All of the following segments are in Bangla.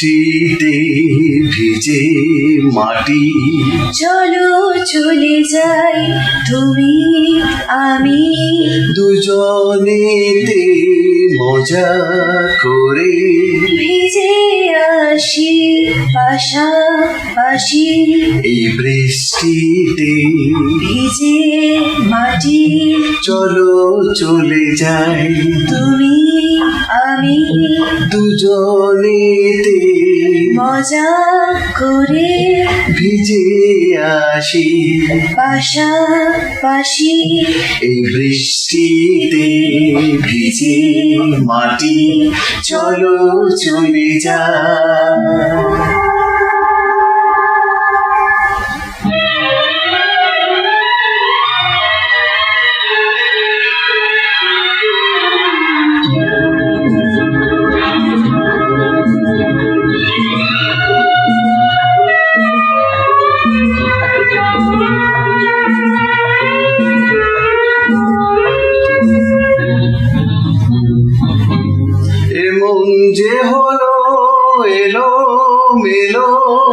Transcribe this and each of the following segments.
বৃষ্টিতে ভিজে মাটি। চলো চলে যাই তুমি আমি। দুজনেতে মজা করে ভিজে আসি পাশাপাশি। এই বৃষ্টিতে ভিজে মাটি। চলো চলে যাই। তুমি আমি। দুজনেতে মজা করে ভিজে আসি। পাশাপাশি এই বৃষ্টিতে ভিজে মাটি চলো চলে যা। যে হলো এলো মেলো।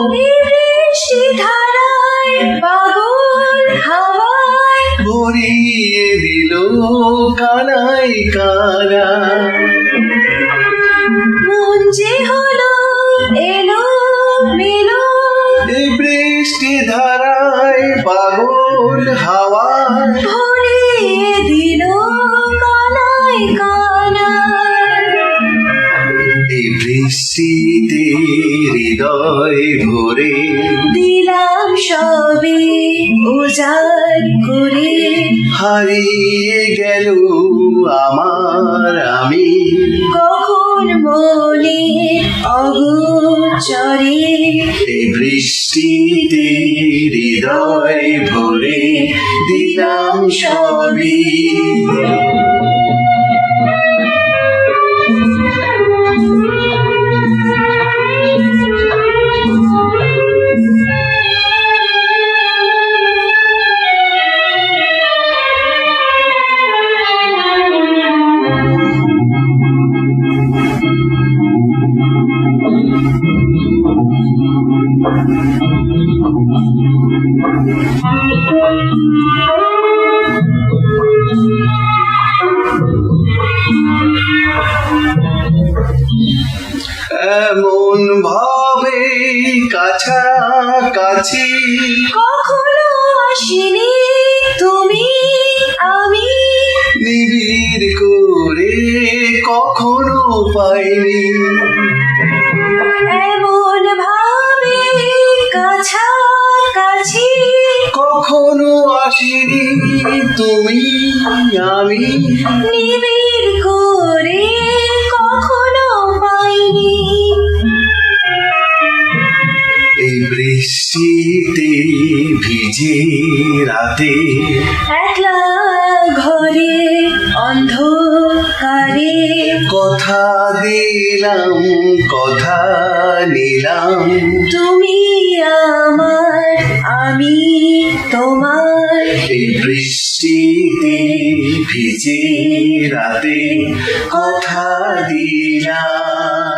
বৃষ্টি ধারায় পাগল হাওয়ায় ভরিয়ে দিল কানাই কানা। মন যে হলো এলো মেলো। বৃষ্টি ধারায় পাগল হাওয়া বৃষ্টিতে হৃদয় ভরে দিলাম সবে উজাড় করে। হারিয়ে গেল আমার আমি। কখন মনে অগোচরে? বৃষ্টিতে হৃদয় ভরে দিলাম সবই এমন ভাবে কাছাকাছি। কখনো আসিনি তুমি আমি। নিবিড় করে কখনো পাইনি। আমি নিবিড় করে বৃষ্টিতে ভিজে রাতে একলা ঘরে অন্ধকারে। কথা দিলাম কথা নিলাম। তুমি আমার আমি তোমার। এই বৃষ্টিতে ভিজে রাতে কথা দিলাম।